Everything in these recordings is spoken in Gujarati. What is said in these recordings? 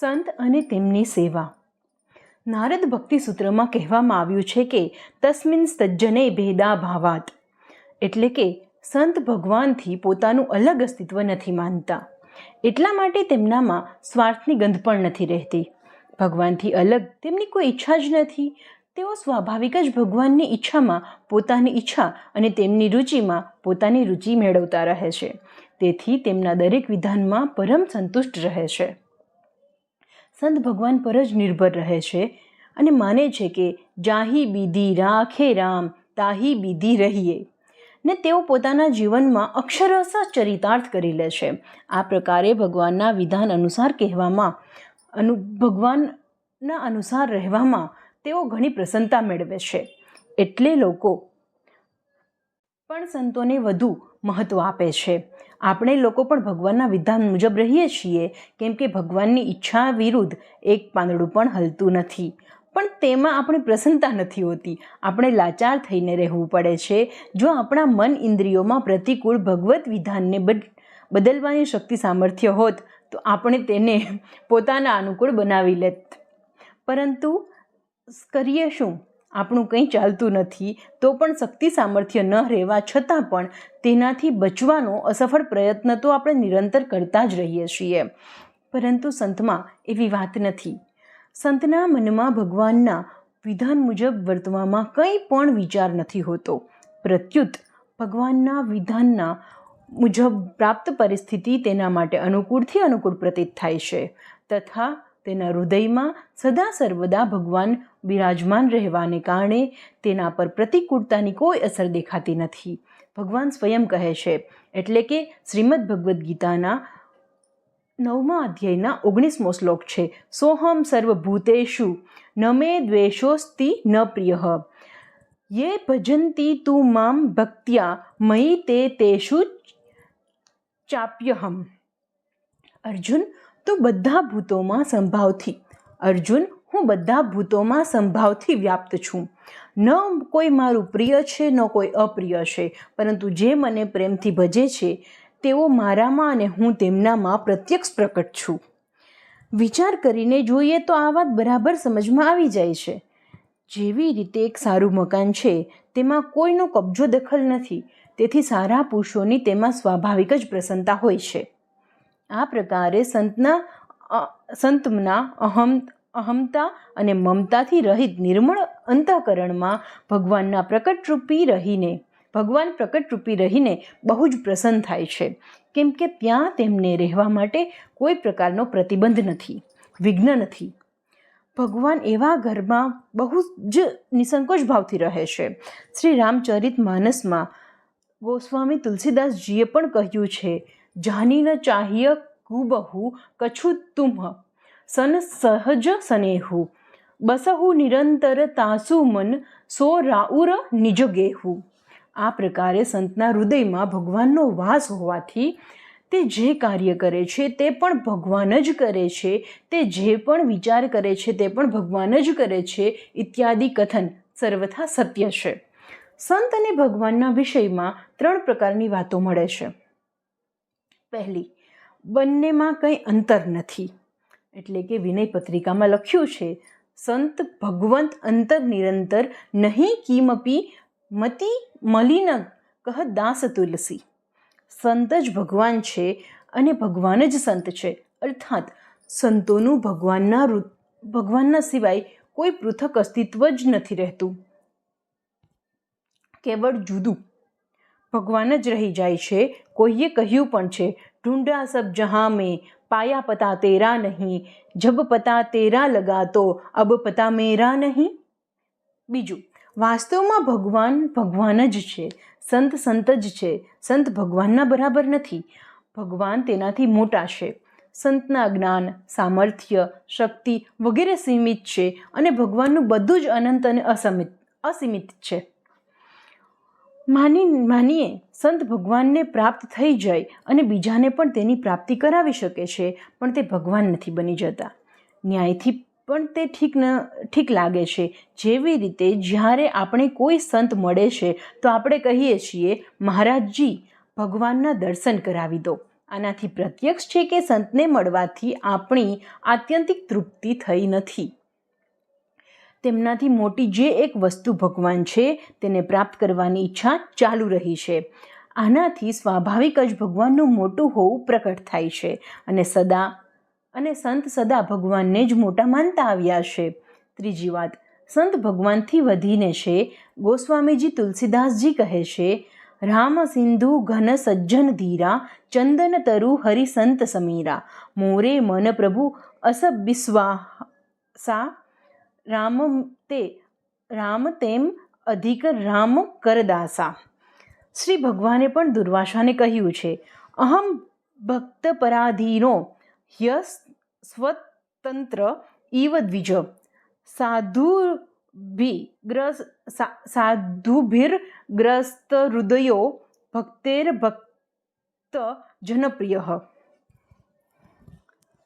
સંત અને તેમની સેવા. નારદ ભક્તિ સૂત્રમાં કહેવામાં આવ્યું છે કે, તસ્મિન સજ્જને ભેદા ભાવાત. એટલે કે, સંત ભગવાનથી પોતાનું અલગ અસ્તિત્વ નથી માનતા. એટલા માટે તેમનામાં સ્વાર્થની ગંધ પણ નથી રહેતી. ભગવાનથી અલગ તેમની કોઈ ઈચ્છા જ નથી. તેઓ સ્વાભાવિક જ ભગવાનની ઈચ્છામાં પોતાની ઈચ્છા અને તેમની રુચિમાં પોતાની રુચિ મેળવતા રહે છે. તેથી તેમના દરેક વિધાનમાં પરમ સંતુષ્ટ રહે છે. સંત ભગવાન પર જ નિર્ભર રહે છે અને માને છે કે જાહી બીધી રાખે રામ, તાહી બીધી રહીએ. ને તેઓ પોતાના જીવનમાં અક્ષરશ ચરિતાર્થ કરી લે છે. આ પ્રકારે ભગવાનના વિધાન અનુસાર કહેવામાં અનુ, ભગવાનના અનુસાર રહેવામાં તેઓ ઘણી પ્રસન્નતા મેળવે છે. એટલે લોકો પણ સંતોને વધુ મહત્ત્વ આપે છે. આપણે લોકો પણ ભગવાનના વિધાન મુજબ રહીએ છીએ. કેમ કે ભગવાનની ઈચ્છા વિરુદ્ધ એક પાંદડું પણ હલતું નથી. પણ તેમાં આપણે પ્રસન્નતા નથી હોતી. આપણે લાચાર થઈને રહેવું પડે છે. જો આપણા મન ઇન્દ્રિયોમાં પ્રતિકૂળ ભગવત વિધાનને બદલવાની શક્તિ સામર્થ્ય હોત, તો આપણે તેને પોતાના અનુકૂળ બનાવી લેત. પરંતુ કરીએ શું? આપણું કંઈ ચાલતું નથી, તો પણ શક્તિ સામર્થ્ય ન રહેવા છતાં પણ તેનાથી બચવાનો અસફળ પ્રયત્ન તો આપણે નિરંતર કરતા જ રહીએ છીએ. પરંતુ સંતમાં એવી વાત નથી. સંતના મનમાં ભગવાનના વિધાન મુજબ વર્તવામાં કંઈ પણ વિચાર નથી હોતો. પ્રત્યુત ભગવાનના વિધાનના મુજબ પ્રાપ્ત પરિસ્થિતિ તેના માટે અનુકૂળથી અનુકૂળ પ્રતીત થાય છે. તથા તેના હૃદયમાં સદા સર્વદા ભગવાન બિરાજમાન રહેવાને કારણે તેના પર પ્રતિકૂળતાની કોઈ અસર દેખાતી નથી. ભગવાન સ્વયં કહે છે, એટલે કે શ્રીમદ ભગવદ્ ગીતાના નવમા અધ્યાયના ઓગણીસમો શ્લોક છે, સોહમ સર્વભૂતેશુ ન મે દ્વેષોસ્તિ ન પ્રિય. યે ભજંતી તું મામ ભક્ત્યા, મયી તે તેષુ ચાપ્યહમ. અર્જુન તો બધા ભૂતોમાં સંભાવથી. અર્જુન હું બધા ભૂતોમાં સંભાવથી વ્યાપ્ત છું. ન કોઈ મારું પ્રિય છે, ન કોઈ અપ્રિય છે, પરંતુ જે મને પ્રેમથી ભજે છે, તેઓ મારામાં અને હું તેમનામાં પ્રત્યક્ષ પ્રકટ છું. વિચાર કરીને જોઈએ તો આ વાત બરાબર સમજમાં આવી જાય છે. જેવી રીતે એક સારું મકાન છે, તેમાં કોઈનો કબજો દખલ નથી, તેથી સારા પુરુષોની તેમાં સ્વાભાવિક જ પ્રસન્નતા હોય છે. આ પ્રકારે સંતના સંતના અહમ અહમતા અને મમતાથી રહિત નિર્મળ અંતઃકરણમાં ભગવાનના પ્રકટરૂપી રહીને, ભગવાન પ્રકટરૂપી રહીને બહુ જ પ્રસન્ન થાય છે. કેમ કે ત્યાં તેમને રહેવા માટે કોઈ પ્રકારનો પ્રતિબંધ નથી, વિઘ્ન નથી. ભગવાન એવા ઘરમાં બહુ જ નિસંકોચ ભાવથી રહે છે. શ્રી રામચરિત માનસમાં ગોસ્વામી તુલસીદાસજીએ પણ કહ્યું છે, જાની ન ચાહ્ય કુબહુ કછુ તુમ્હ સન સહજ સનેહુ. બસહુ નિરંતર તાસુ મન સો રાઉર નિજ ગેહુ. આ પ્રકારે સંતના હૃદયમાં ભગવાનનો વાસ હોવાથી તે જે કાર્ય કરે છે તે પણ ભગવાન જ કરે છે, તે જે પણ વિચાર કરે છે તે પણ ભગવાન જ કરે છે, ઇત્યાદિ કથન સર્વથા સત્ય છે. સંત અને ભગવાનના વિષયમાં ત્રણ પ્રકારની વાતો મળે છે. પહેલી, બંનેમાં કંઈ અંતર નથી. એટલે કે વિનય પત્રિકામાં લખ્યું છે, સંત ભગવંત અંતર નિરંતર નહીં કિમપી મતિ મલિન કહ દાસ તુલસી. સંત જ ભગવાન છે અને ભગવાન જ સંત છે. અર્થાત સંતોનું ભગવાનના ભગવાનના સિવાય કોઈ પૃથક અસ્તિત્વ જ નથી રહેતું. કેવળ જુદું. ભગવાન જ રહી જાય છે, કોઈએ કહ્યું પણ છે, ઢૂંઢા સબ જહાં મેં પાયા પતા તેરા નહીં જબ પતા તેરા લગાતો અબ પતા મેરા નહીં બીજું વાસ્તવમાં ભગવાન ભગવાન જ છે સંત સંત જ છે સંત ભગવાનના બરાબર નથી ભગવાન તેનાથી મોટા છે સંતના જ્ઞાન, સામર્થ્ય, શક્તિ વગેરે સીમિત છે અને ભગવાનનું બધું જ અનંત અને અસમિત અસીમિત છે. માની, માનીએ, સંત ભગવાનને પ્રાપ્ત થઈ જાય અને બીજાને પણ તેની પ્રાપ્તિ કરાવી શકે છે, પણ તે ભગવાન નથી બની જતા. ન્યાયથી પણ તે ઠીક ન, ઠીક લાગે છે. જેવી રીતે જ્યારે આપણે કોઈ સંત મળે છે, તો આપણે કહીએ છીએ, મહારાજજી, ભગવાનના દર્શન કરાવી દો. આનાથી પ્રત્યક્ષ છે કે સંતને મળવાથી આપણી આત્યંતિક તૃપ્તિ થઈ નથી. તેમનાથી મોટી જે એક વસ્તુ ભગવાન છે, તેને પ્રાપ્ત કરવાની ઈચ્છા ચાલુ રહી છે. આનાથી સ્વાભાવિક જ ભગવાનનું મોટું હોવું પ્રકટ થાય છે અને સદા, અને સંત સદા ભગવાનને જ મોટા માનતા આવ્યા છે. ત્રીજી વાત, સંત ભગવાનથી વધીને છે, ગોસ્વામીજી તુલસીદાસજી કહે છે, રામ સિંધુ ઘન સજ્જન ધીરા, ચંદન તરુ હરિસંત સમીરા. મોરે મન પ્રભુ અસ બિસ્વાસા રામ તે, રામ તેમ અધિક રામ કરદાસા. શ્રી ભગવાને પણ દુર્વાસાને કહ્યું છે, અહમ ભક્ત પરાધીનો ય સ્વતંત્ર ઇવ દ્વિજ. સાધુભિગ્રસ્ત સાધુભિર્ગ્રસ્ત હૃદયો ભક્તેર ભક્ત જનપ્રિય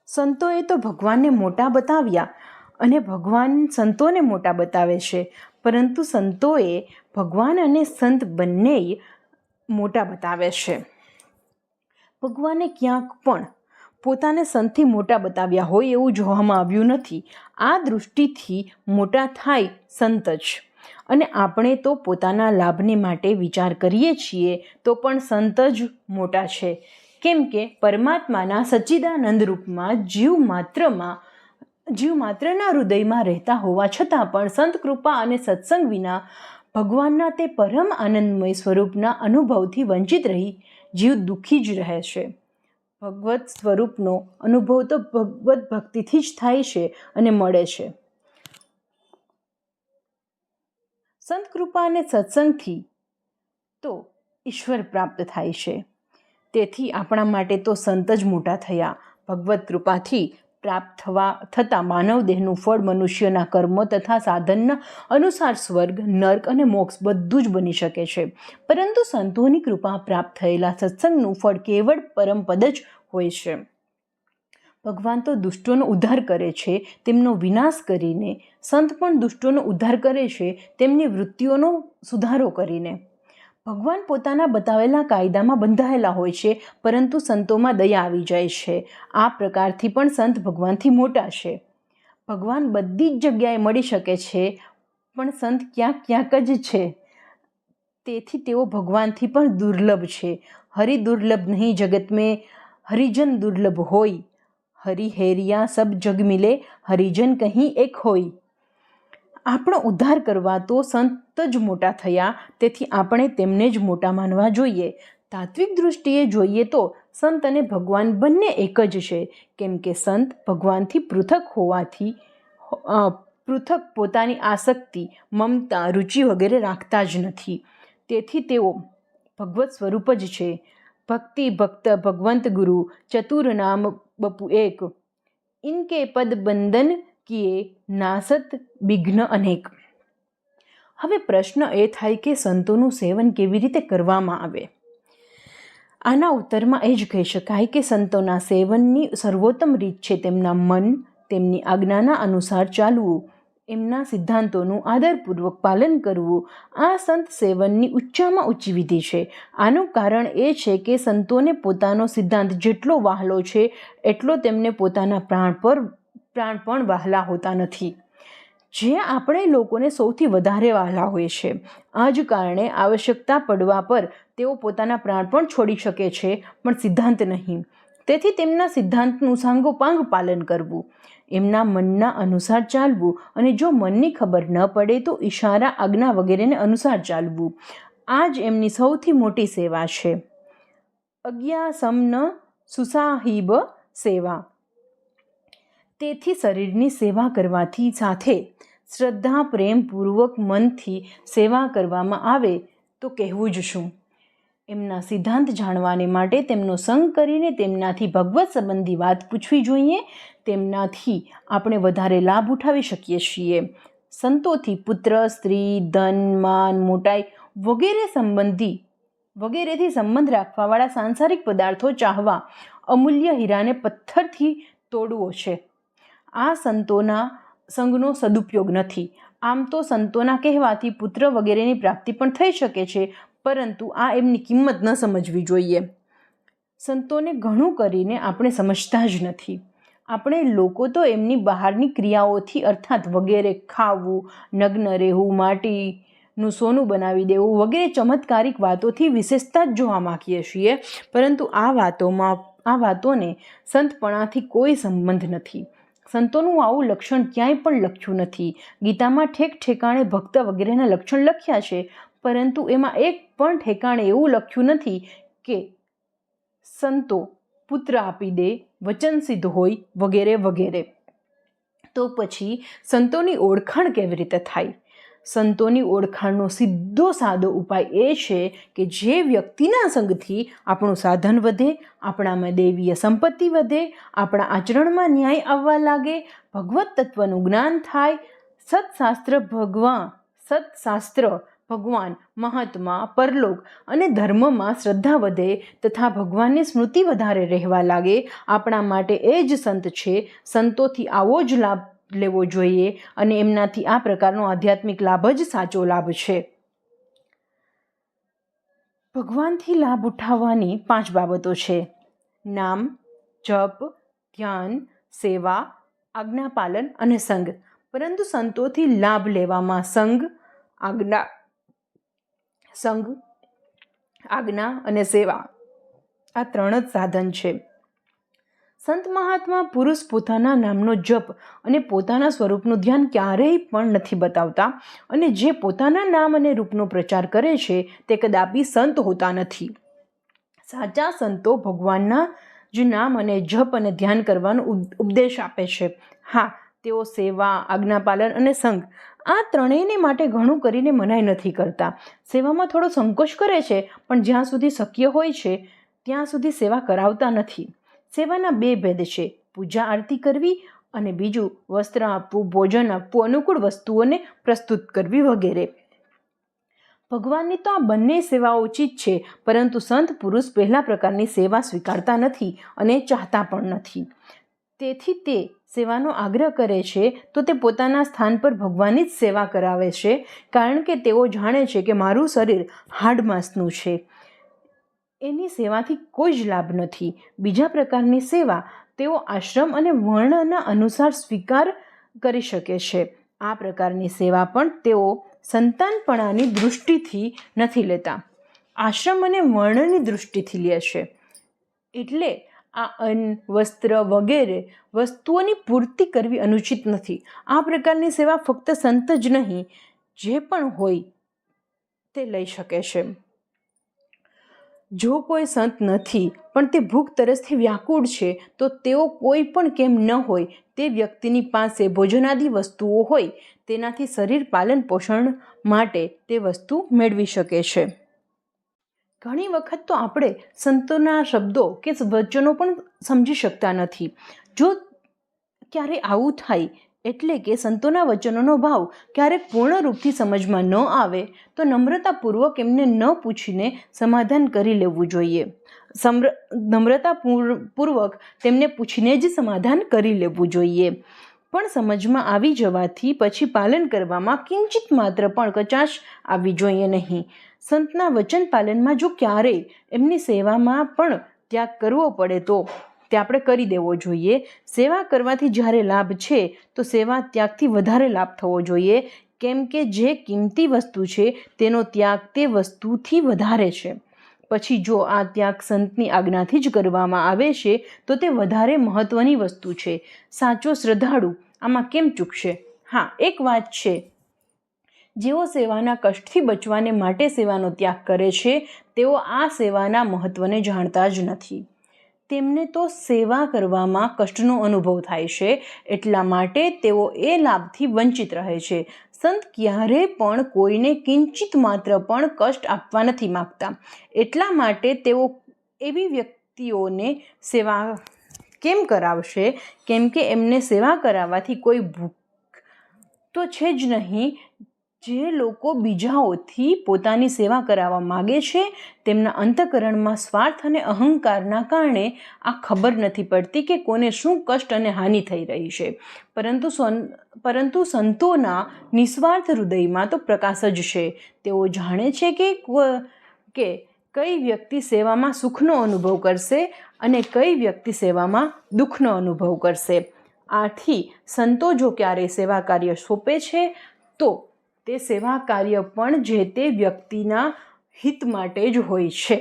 સંતોએ તો ભગવાનને મોટા બતાવ્યા અને ભગવાન સંતોને મોટા બતાવે છે. પરંતુ સંતોએ ભગવાન અને સંત બંને મોટા બતાવે છે. ભગવાને ક્યાંક પણ પોતાને સંતથી મોટા બતાવ્યા હોય એવું જોવામાં આવ્યું નથી. આ દૃષ્ટિથી મોટા થાય સંત જ. અને આપણે તો પોતાના લાભને માટે વિચાર કરીએ છીએ તો પણ સંત જ મોટા છે. કેમ કે પરમાત્માના સચ્ચિદાનંદ રૂપમાં જીવ માત્રમાં જીવ માત્રના હૃદયમાં રહેતા હોવા છતાં પણ સંત કૃપા અને સત્સંગ વિના ભગવાનના તે પરમ આનંદમય સ્વરૂપના અનુભવથી વંચિત રહી જીવ દુઃખી જ રહે છે. ભગવત સ્વરૂપનો અનુભવ તો ભગવત ભક્તિથી જ થાય છે અને મળે છે. સંત કૃપા અને સત્સંગથી તો ઈશ્વર પ્રાપ્ત થાય છે. તેથી આપણા માટે તો સંત જ મોટા થયા. ભગવત કૃપાથી પ્રાપ્ત થવા થતાં માનવ દેહનું ફળ મનુષ્યના કર્મ તથા સાધનના અનુસાર સ્વર્ગ, નર્ક અને મોક્ષ બધું જ બની શકે છે. પરંતુ સંતોની કૃપા પ્રાપ્ત થયેલા સત્સંગનું ફળ કેવળ પરમપદ જ હોય છે. ભગવાન તો દુષ્ટોનો ઉદ્ધાર કરે છે, તેમનો વિનાશ કરીને. સંત પણ દુષ્ટોનો ઉદ્ધાર કરે છે, તેમની વૃત્તિઓનો સુધારો કરીને. ભગવાન પોતાના બતાવેલા કાયદામાં બંધાયેલા હોય છે, પરંતુ સંતોમાં દયા આવી જાય છે. આ પ્રકારથી પણ સંત ભગવાનથી મોટા છે. ભગવાન બધી જ જગ્યાએ મળી શકે છે, પણ સંત ક્યાંક ક્યાંક જ છે. તેથી તેઓ ભગવાનથી પણ દુર્લભ છે. હરિ દુર્લભ નહીં જગત મેં, હરિજન દુર્લભ હોય. હરિ હેરિયા સબ જગ મિલે, હરિજન કહી એક હોય. આપણો ઉદ્ધાર કરવા તો સંત જ મોટા થયા, તેથી આપણે તેમને જ મોટા માનવા જોઈએ. તાત્વિક દૃષ્ટિએ જોઈએ તો સંત અને ભગવાન બંને એક જ છે. કેમ કે સંત ભગવાનથી પૃથક હોવાથી પૃથક પોતાની આસક્તિ, મમતા, રુચિ વગેરે રાખતા જ નથી. તેથી તેઓ ભગવત સ્વરૂપ જ છે. ભક્તિ, ભક્ત, ભગવંત ગુરુ, ચતુર નામ બપુ એક. ઇનકે પદ બંધન કિએ નાસત વિઘ્ન અનેક હવે પ્રશ્ન એ થાય કે સંતોનું સેવન કેવી રીતે કરવામાં આવે? આના ઉત્તરમાં એ જ કહી શકાય કે સંતોના સેવનની સર્વોત્તમ રીત છે તેમના મન, તેમની આજ્ઞાના અનુસાર ચાલવું, એમના સિદ્ધાંતોનું આદરપૂર્વક પાલન કરવું. આ સંત સેવનની ઊંચામાં ઊંચી વિધિ છે. આનું કારણ એ છે કે સંતોને પોતાનો સિદ્ધાંત જેટલો વહાલો છે, એટલો તેમને પોતાના પ્રાણ પર પ્રાણ પણ વહાલા હોતા નથી. જે આપણે લોકોને સૌથી વધારે વહાલા હોય છે. આ જ કારણે આવશ્યકતા પડવા પર તેઓ પોતાના પ્રાણ પણ છોડી શકે છે, પણ સિદ્ધાંત નહીં. તેથી તેમના સિદ્ધાંતનું સાંગોપાંગ પાલન કરવું, એમના મનના અનુસાર ચાલવું અને જો મનની ખબર ન પડે તો ઈશારા આજ્ઞા વગેરેને અનુસાર ચાલવું. આ જ એમની સૌથી મોટી સેવા છે. અજ્ઞાસમન સુસાહિબ સેવા. તેથી શરીરની સેવા કરવાથી સાથે શ્રદ્ધા પ્રેમપૂર્વક મનથી સેવા કરવામાં આવે તો કહેવું જ શું? એમના સિદ્ધાંત જાણવાને માટે તેમનો સંગ કરીને તેમનાથી ભગવત સંબંધી વાત પૂછવી જોઈએ. તેમનાથી આપણે વધારે લાભ ઉઠાવી શકીએ છીએ. સંતોથી પુત્ર, સ્ત્રી, ધન, માન, મોટાઈ વગેરે સંબંધી, વગેરેથી સંબંધ રાખવાવાળા સાંસારિક પદાર્થો ચાહવા અમૂલ્ય હીરાને પથ્થરથી તોડવો છે. આ સંતોના સંઘનો સદુપયોગ નથી. આમ તો સંતોના કહેવાથી પુત્ર વગેરેની પ્રાપ્તિ પણ થઈ શકે છે, પરંતુ આ એમની કિંમત ન સમજવી જોઈએ. સંતોને ઘણું કરીને આપણે સમજતા જ નથી. આપણે લોકો તો એમની બહારની ક્રિયાઓથી અર્થાત વગેરે ખાવું, નગ્ન રહેવું, માટીનું સોનું બનાવી દેવું વગેરે ચમત્કારિક વાતોથી વિશેષતા જ જોવા માગીએ છીએ. પરંતુ આ વાતોમાં, આ વાતોને સંતપણાથી કોઈ સંબંધ નથી. સંતોનું આવું લક્ષણ ક્યાંય પણ લખ્યું નથી. ગીતામાં ઠેક ઠેકાણે ભક્ત વગેરેના લક્ષણ લખ્યા છે, પરંતુ એમાં એક પણ ઠેકાણે એવું લખ્યું નથી કે સંતો પુત્ર આપી દે, વચન સિદ્ધ હોય, વગેરે વગેરે. તો પછી સંતોની ઓળખાણ કેવી રીતે થાય? સંતોની ઓળખાણનો સીધો સાદો ઉપાય એ છે કે જે વ્યક્તિના સંગથી આપણું સાધન વધે, આપણામાં દૈવીય સંપત્તિ વધે, આપણા આચરણમાં ન્યાય આવવા લાગે, ભગવત તત્વનું જ્ઞાન થાય. સત્શાસ્ત્ર ભગવાન સત્શાસ્ત્ર ભગવાન મહાત્મા, પરલોક અને ધર્મમાં શ્રદ્ધા વધે તથા ભગવાનની સ્મૃતિ વધારે રહેવા લાગે. આપણા માટે એ જ સંત છે. સંતોથી આવો જ લાભ લેવો જોઈએ અને એમનાથી આ પ્રકારનો આધ્યાત્મિક લાભ જ સાચો લાભ છે. ભગવાનથી લાભ ઉઠાવવાની પાંચ બાબતો છે. નામ, જપ, ધ્યાન, સેવા આજ્ઞાપાલન અને સંગ. પરંતુ સંતોથી લાભ લેવામાં સંગ, આજ્ઞા સંગ, આજ્ઞા અને સેવા આ ત્રણ જ સાધન છે. સંત મહાત્મા પુરુષ પોતાના નામનો જપ અને પોતાના સ્વરૂપનું ધ્યાન ક્યારેય પણ નથી બતાવતા અને જે પોતાના નામ અને રૂપનો પ્રચાર કરે છે, તે કદાપી સંત હોતા નથી. સાચા સંતો ભગવાનના જ નામ અને જપ અને ધ્યાન કરવાનો ઉપદેશ આપે છે. હા, તેઓ સેવા, આજ્ઞાપાલન અને સંઘ, આ ત્રણેયને માટે ઘણું કરીને મનાઈ નથી કરતા. સેવામાં થોડો સંકોચ કરે છે, પણ જ્યાં સુધી શક્ય હોય છે, ત્યાં સુધી સેવા કરાવતા નથી. સેવાના બે ભેદ છે. પૂજા આરતી કરવી અને બીજું વસ્ત્ર આપવું, ભોજન આપવું, અનુકૂળ વસ્તુઓને પ્રસ્તુત કરવી વગેરે. ભગવાનની તો આ બંને સેવાઓ ઉચિત છે, પરંતુ સંત પુરુષ પહેલા પ્રકારની સેવા સ્વીકારતા નથી અને ચાહતા પણ નથી. તેથી તે સેવાનો આગ્રહ કરે છે તો તે પોતાના સ્થાન પર ભગવાનની જ સેવા કરાવે છે, કારણ કે તેઓ જાણે છે કે મારું શરીર હાડ માસનું છે. એની સેવાથી કોઈ જ લાભ નથી. બીજા પ્રકારની સેવા તેઓ આશ્રમ અને વર્ણના અનુસાર સ્વીકાર કરી શકે છે. આ પ્રકારની સેવા પણ તેઓ સંતાનપણાની દૃષ્ટિથી નથી લેતા. આશ્રમ અને વર્ણની દૃષ્ટિથી લે છે. એટલે આ અન્ન, વસ્ત્ર વગેરે વસ્તુઓની પૂર્તિ કરવી અનુચિત નથી. આ પ્રકારની સેવા ફક્ત સંત જ નહીં, જે પણ હોય તે લઈ શકે છે. જો કોઈ સંત નથી, પણ તે ભૂખ તરસથી વ્યાકુળ છે, તો તેઓ કોઈ પણ કેમ ન હોય, તે વ્યક્તિની પાસે ભોજનાદિ વસ્તુઓ હોય, તેનાથી શરીર પાલન પોષણ માટે તે વસ્તુ મેળવી શકે છે. ઘણી વખત તો આપણે સંતોના શબ્દો કે વચનો પણ સમજી શકતા નથી. જો ક્યારે આવું થાય એટલે કે સંતોના વચનોનો ભાવ ક્યારેક પૂર્ણ રૂપથી સમજમાં ન આવે, તો નમ્રતાપૂર્વક એમને ન પૂછીને સમાધાન કરી લેવું જોઈએ. સમ્ર નમ્રતા પૂર્વક તેમને પૂછીને જ સમાધાન કરી લેવું જોઈએ. પણ સમજમાં આવી જવાથી પછી પાલન કરવામાં કિંચિત માત્ર પણ કચાશ આવવી જોઈએ નહીં. સંતના વચન પાલનમાં જો ક્યારેય એમની સેવામાં પણ ત્યાગ કરવો પડે તો તે આપણે કરી દેવો જોઈએ. સેવા કરવાથી જ્યારે લાભ છે, તો સેવા ત્યાગથી વધારે લાભ થવો જોઈએ. કેમ કે જે કિંમતી વસ્તુ છે, તેનો ત્યાગ તે વસ્તુથી વધારે છે. પછી જો આ ત્યાગ સંતની આજ્ઞાથી જ કરવામાં આવે છે, તો તે વધારે મહત્ત્વની વસ્તુ છે. સાચો શ્રદ્ધાળુ આમાં કેમ ચૂકશે? હા, એક વાત છે. જેઓ સેવાના કષ્ટથી બચવાને માટે સેવાનો ત્યાગ કરે છે, તેઓ આ સેવાના મહત્ત્વને જાણતા જ નથી. તેમને તો સેવા કરવામાં કષ્ટનો અનુભવ થાય છે, એટલા માટે તેઓ એ લાભથી વંચિત રહે છે. સંત ક્યારે પણ કોઈને કિંચિત માત્ર પણ કષ્ટ આપવા નથી માગતા. એટલા માટે તેઓ એવી વ્યક્તિઓને સેવા કેમ કરાવશે? કેમ કે એમને સેવા કરાવવાથી કોઈ ભૂખ તો છે જ નહીં જે લોકો બીજાઓથી પોતાની સેવા કરાવવા માગે છે, તેમના અંતકરણમાં સ્વાર્થ અને અહંકારના કારણે આ ખબર નથી પડતી કે કોને શું કષ્ટ અને હાનિ થઈ રહી છે. પરંતુ પરંતુ સંતોના નિસ્વાર્થ હૃદયમાં તો પ્રકાશ જ છે. તેઓ જાણે છે કે કે કઈ વ્યક્તિ સેવામાં સુખનો અનુભવ કરશે અને કઈ વ્યક્તિ સેવામાં દુઃખનો અનુભવ કરશે. આથી સંતો જો ક્યારેય સેવા કાર્ય સોંપે છે, તો તે સેવા કાર્ય પણ જે તે વ્યક્તિના હિત માટે જ હોય છે.